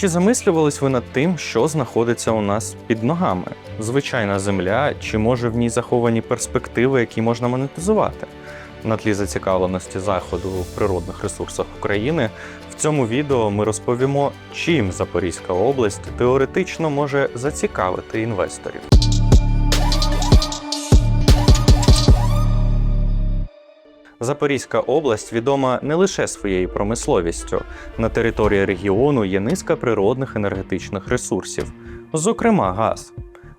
чи замислювались ви над тим, що знаходиться у нас під ногами? Звичайна земля, чи може в ній заховані перспективи, які можна монетизувати? На тлі зацікавленості заходу в природних ресурсах України в цьому відео ми розповімо, чим Запорізька область теоретично може зацікавити інвесторів. Запорізька область відома не лише своєю промисловістю. На території регіону є низка природних енергетичних ресурсів, зокрема газ.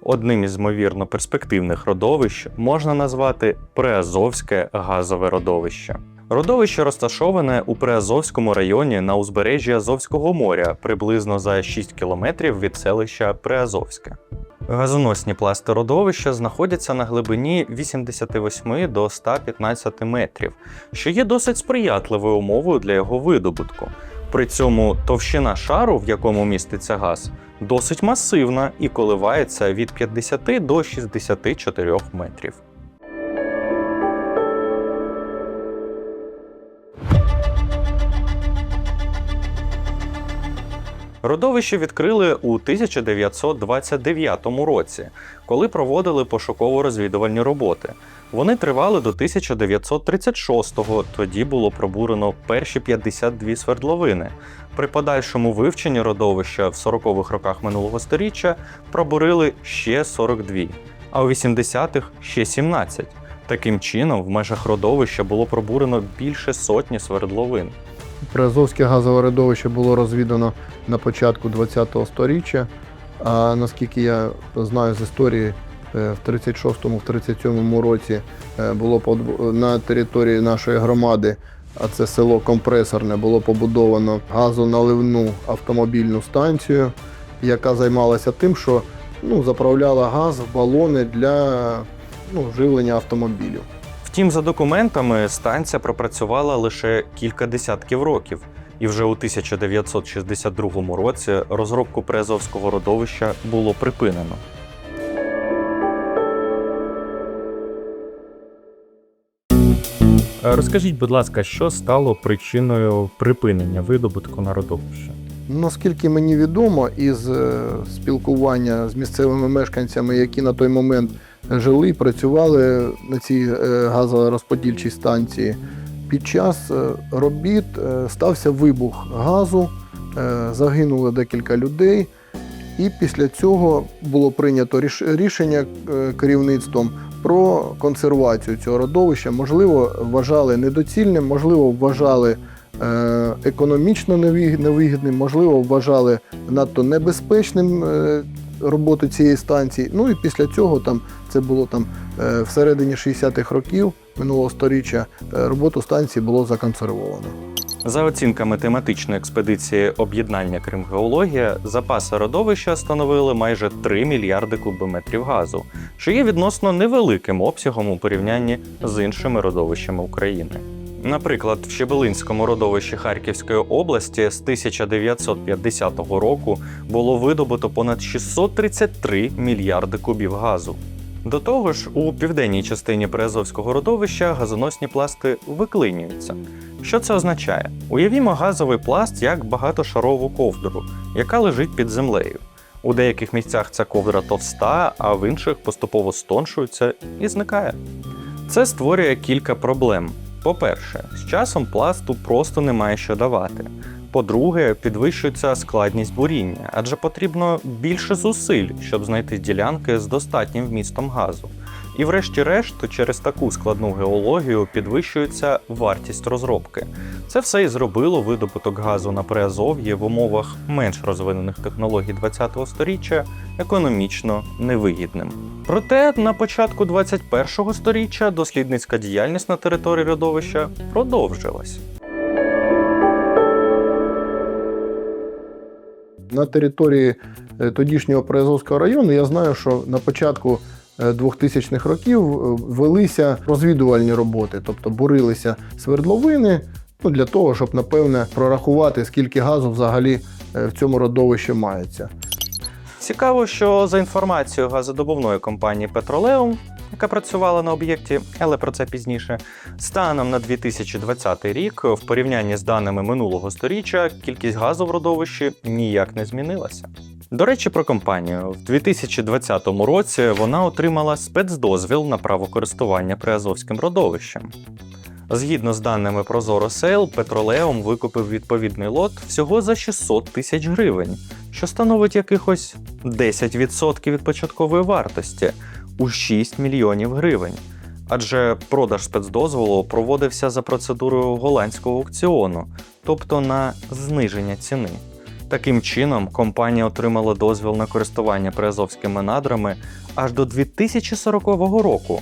Одним із ймовірно перспективних родовищ можна назвати Приазовське газове родовище. Родовище розташоване у Приазовському районі на узбережжі Азовського моря, приблизно за 6 кілометрів від селища Приазовське. Газоносні пласти родовища знаходяться на глибині 88 до 115 метрів, що є досить сприятливою умовою для його видобутку. При цьому товщина шару, в якому міститься газ, досить масивна і коливається від 50 до 64 метрів. Родовище відкрили у 1929 році, коли проводили пошуково-розвідувальні роботи. Вони тривали до 1936-го, тоді було пробурено перші 52 свердловини. При подальшому вивченні родовища в 40-х роках минулого століття пробурили ще 42, а у 80-х ще 17. Таким чином, в межах родовища було пробурено більше сотні свердловин. Приазовське газове родовище було розвідано на початку ХХ століття. А наскільки я знаю з історії, е, в 36-му, в 37-му році е, було на території нашої громади, а це село Компресорне, було побудовано газоналивну автомобільну станцію, яка займалася тим, що ну, заправляла газ в балони для ну, живлення автомобілів. Втім, за документами станція пропрацювала лише кілька десятків років, і вже у 1962 році розробку Приазовського родовища було припинено. Розкажіть, будь ласка, що стало причиною припинення видобутку на родовище? Наскільки мені відомо, із е, спілкування з місцевими мешканцями, які на той момент жили і працювали на цій е, газорозподільчій станції, під час е, робіт стався вибух газу, загинуло декілька людей, і після цього було прийнято рішення керівництвом про консервацію цього родовища. Можливо, вважали недоцільним, можливо, вважали економічно невиг- невигідним, можливо, вважали надто небезпечним е, роботу цієї станції. Ну і після цього там це було там е, всередині 60-х років минулого сторіччя е, роботу станції було законсервовано. За оцінками тематичної експедиції об'єднання Кримгеологія, запаси родовища становили майже 3 мільярди кубометрів газу, що є відносно невеликим обсягом у порівнянні з іншими родовищами України. Наприклад, в Щебелинському родовищі Харківської області з 1950 року було видобуто понад 633 мільярди кубів газу. До того ж, у південній частині Приазовського родовища газоносні пласти виклинюються. Що це означає? Уявімо газовий пласт як багатошарову ковдру, яка лежить під землею. У деяких місцях ця ковдра товста, а в інших поступово стоншується і зникає. Це створює кілька проблем. По-перше, з часом пласту просто немає що давати. По-друге, підвищується складність буріння, адже потрібно більше зусиль, щоб знайти ділянки з достатнім вмістом газу. І врешті-решт, через таку складну геологію підвищується вартість розробки. Це все і зробило видобуток газу на Приазов'ї в умовах менш розвинених технологій ХХ століття економічно невигідним. Проте на початку 21-го століття дослідницька діяльність на території родовища продовжилась. На території е, тодішнього Приазовського району я знаю, що на початку 2000-х років е, велися розвідувальні роботи, тобто бурилися свердловини ну, для того, щоб напевне прорахувати, скільки газу взагалі е, в цьому родовищі мається. Цікаво, що за інформацією газодобувної компанії Петролеум, яка працювала на об'єкті, але про це пізніше. Станом на 2020 рік, в порівнянні з даними минулого сторіччя, кількість газу в родовищі ніяк не змінилася. До речі, про компанію. В 2020 році вона отримала спецдозвіл на право користування Приазовським родовищем. Згідно з даними Прозоро Сейл, Петролеум викупив відповідний лот всього за 600 тисяч гривень, що становить якихось 10% від початкової вартості у 6 мільйонів гривень. Адже продаж спецдозволу проводився за процедурою голландського аукціону, тобто на зниження ціни. Таким чином, компанія отримала дозвіл на користування приазовськими надрами аж до 2040 року,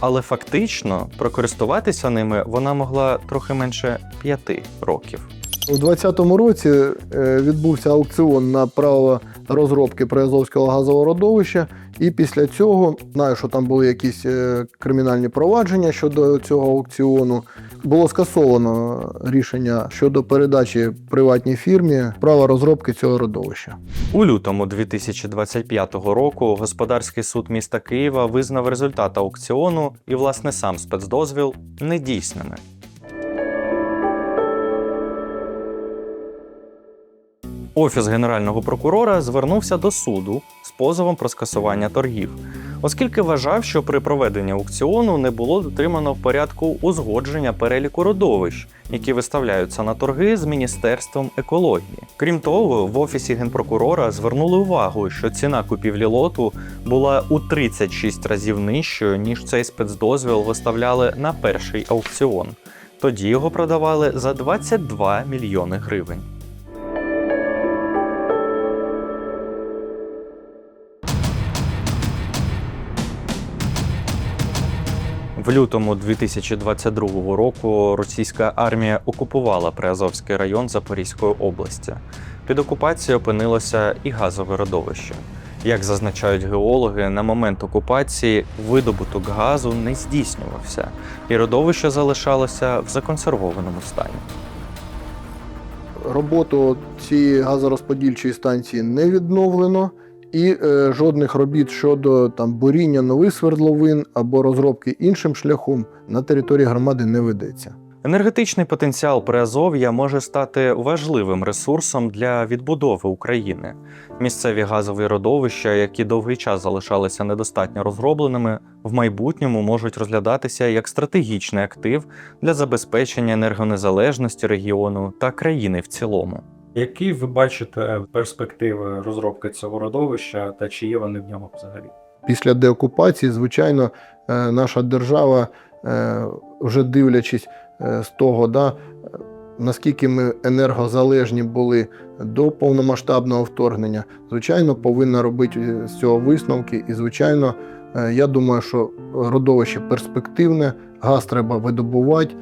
але фактично прокористуватися ними вона могла трохи менше 5 років. У 2020 році е, відбувся аукціон на право розробки Приазовського газового родовища, і після цього знаю, що там були якісь е, кримінальні провадження щодо цього аукціону. Було скасовано рішення щодо передачі приватній фірмі права розробки цього родовища. У лютому 2025 року господарський суд міста Києва визнав результат аукціону і, власне, сам спецдозвіл недійсними. Офіс генерального прокурора звернувся до суду позовом про скасування торгів, оскільки вважав, що при проведенні аукціону не було дотримано в порядку узгодження переліку родовищ, які виставляються на торги з Міністерством екології. Крім того, в офісі генпрокурора звернули увагу, що ціна купівлі лоту була у 36 разів нижчою, ніж цей спецдозвіл виставляли на перший аукціон. Тоді його продавали за 22 мільйони гривень. В лютому 2022 року російська армія окупувала Приазовський район Запорізької області. Під окупацією опинилося і газове родовище. Як зазначають геологи, на момент окупації видобуток газу не здійснювався, і родовище залишалося в законсервованому стані. Роботу цієї газорозподільчої станції не відновлено, і е, жодних робіт щодо там буріння нових свердловин або розробки іншим шляхом на території громади не ведеться. Енергетичний потенціал Приазов'я може стати важливим ресурсом для відбудови України. Місцеві газові родовища, які довгий час залишалися недостатньо розробленими, в майбутньому можуть розглядатися як стратегічний актив для забезпечення енергонезалежності регіону та країни в цілому. Які ви бачите перспективи розробки цього родовища та чи є вони в ньому взагалі? Після деокупації, звичайно, е, наша держава, е, вже дивлячись е, з того, да, наскільки ми енергозалежні були до повномасштабного вторгнення, звичайно, повинна робити з цього висновки. І, звичайно, я думаю, що родовище перспективне, газ треба видобувати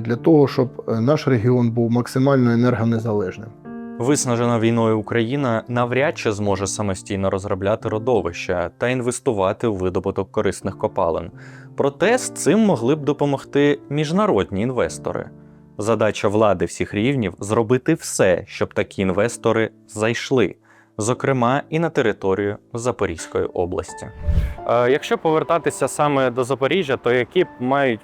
для того, щоб наш регіон був максимально енергонезалежним. Виснажена війною Україна навряд чи зможе самостійно розробляти родовища та інвестувати у видобуток корисних копалин. Проте з цим могли б допомогти міжнародні інвестори. Задача влади всіх рівнів зробити все, щоб такі інвестори зайшли, зокрема і на територію Запорізької області. Е, якщо повертатися саме до Запоріжжя, то які мають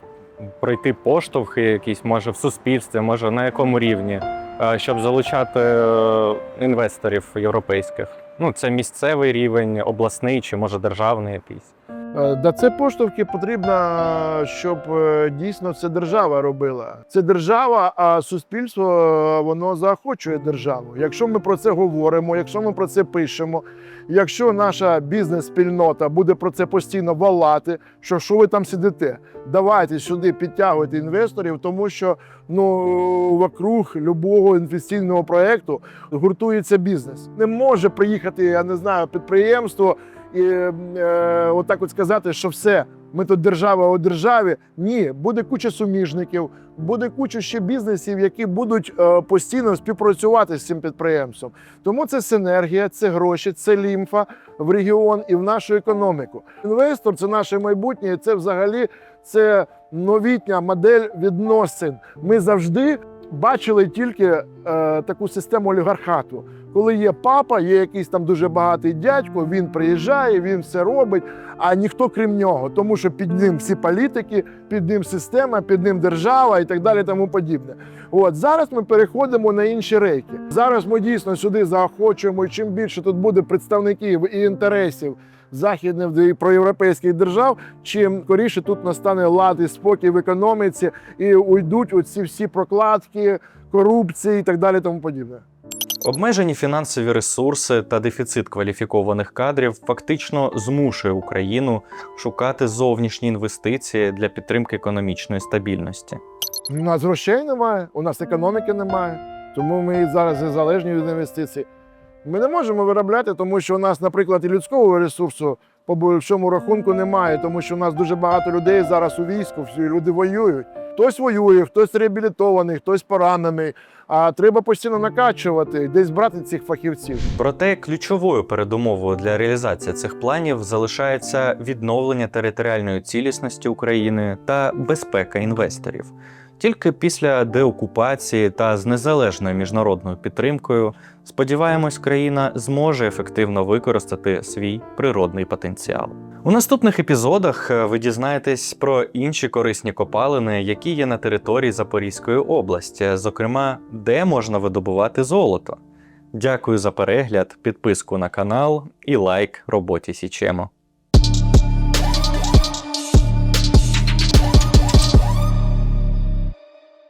пройти поштовхи, якісь може в суспільстві, може на якому рівні? Е, щоб залучати е, інвесторів європейських. Ну, це місцевий рівень, обласний чи може державний якийсь. Е, Да це поштовхи потрібно, щоб е, дійсно це держава робила. Це держава, а суспільство е, воно заохочує державу. Якщо ми про це говоримо, якщо ми про це пишемо, якщо наша бізнес-спільнота буде про це постійно волати, що що ви там сидите, давайте сюди підтягуйте інвесторів, тому що ну вокруг любого інвестиційного проекту гуртується бізнес. Не може приїхати, я не знаю, підприємство і е, отак от сказати, що все, ми тут держава у державі. Ні, буде куча суміжників, буде куча ще бізнесів, які будуть е, постійно співпрацювати з цим підприємством. Тому це синергія, це гроші, це лімфа в регіон і в нашу економіку. Інвестор це наше майбутнє, це взагалі це новітня модель відносин. Ми завжди бачили тільки е, таку систему олігархату, коли є папа, є якийсь там дуже багатий дядько, він приїжджає, він все робить, а ніхто крім нього, тому що під ним всі політики, під ним система, під ним держава і так далі, тому подібне. От зараз ми переходимо на інші рейки. Зараз ми дійсно сюди заохочуємо. Чим більше тут буде представників і інтересів західних і проєвропейських держав, чим скоріше тут настане лад і спокій в економіці, і уйдуть оці всі прокладки, корупції і так далі, тому подібне. Обмежені фінансові ресурси та дефіцит кваліфікованих кадрів фактично змушує Україну шукати зовнішні інвестиції для підтримки економічної стабільності. У нас грошей немає, у нас економіки немає, тому ми зараз залежні від інвестицій. Ми не можемо виробляти, тому що у нас, наприклад, і людського ресурсу по большому рахунку немає, тому що у нас дуже багато людей зараз у війську, всі люди воюють. Хтось воює, хтось реабілітований, хтось поранений. А треба постійно накачувати, десь брати цих фахівців. Проте ключовою передумовою для реалізації цих планів залишається відновлення територіальної цілісності України та безпека інвесторів. Тільки після деокупації та з незалежною міжнародною підтримкою, сподіваємось, країна зможе ефективно використати свій природний потенціал. У наступних епізодах е, ви дізнаєтесь про інші корисні копалини, які є на території Запорізької області, зокрема, де можна видобувати золото. Дякую за перегляд, підписку на канал і лайк роботі Січемо.